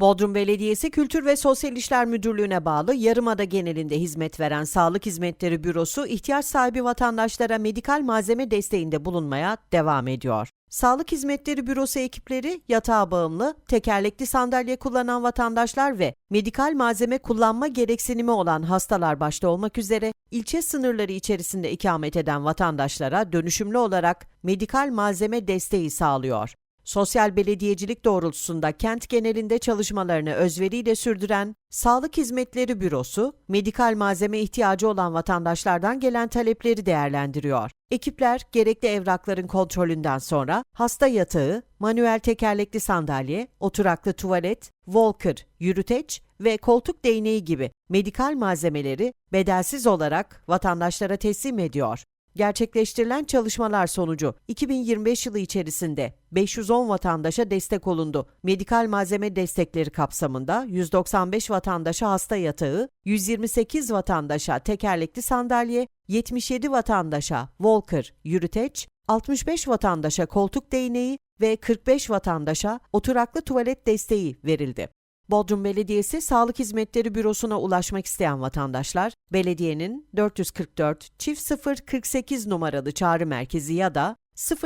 Bodrum Belediyesi Kültür ve Sosyal İşler Müdürlüğü'ne bağlı Yarımada genelinde hizmet veren Sağlık Hizmetleri Bürosu ihtiyaç sahibi vatandaşlara medikal malzeme desteğinde bulunmaya devam ediyor. Sağlık Hizmetleri Bürosu ekipleri yatağa bağımlı, tekerlekli sandalye kullanan vatandaşlar ve medikal malzeme kullanma gereksinimi olan hastalar başta olmak üzere ilçe sınırları içerisinde ikamet eden vatandaşlara dönüşümlü olarak medikal malzeme desteği sağlıyor. Sosyal belediyecilik doğrultusunda kent genelinde çalışmalarını özveriyle sürdüren Sağlık Hizmetleri Bürosu, medikal malzeme ihtiyacı olan vatandaşlardan gelen talepleri değerlendiriyor. Ekipler gerekli evrakların kontrolünden sonra hasta yatağı, manuel tekerlekli sandalye, oturaklı tuvalet, walker, yürüteç ve koltuk değneği gibi medikal malzemeleri bedelsiz olarak vatandaşlara teslim ediyor. Gerçekleştirilen çalışmalar sonucu 2025 yılı içerisinde 510 vatandaşa destek olundu. Medikal malzeme destekleri kapsamında 195 vatandaşa hasta yatağı, 128 vatandaşa tekerlekli sandalye, 77 vatandaşa walker, yürüteç, 65 vatandaşa koltuk değneği ve 45 vatandaşa oturaklı tuvalet desteği verildi. Bodrum Belediyesi Sağlık Hizmetleri Bürosu'na ulaşmak isteyen vatandaşlar, belediyenin 444 çift 0 48 numaralı çağrı merkezi ya da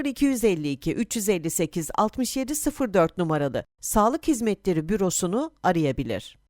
0252 358 6704 numaralı Sağlık Hizmetleri Bürosu'nu arayabilir.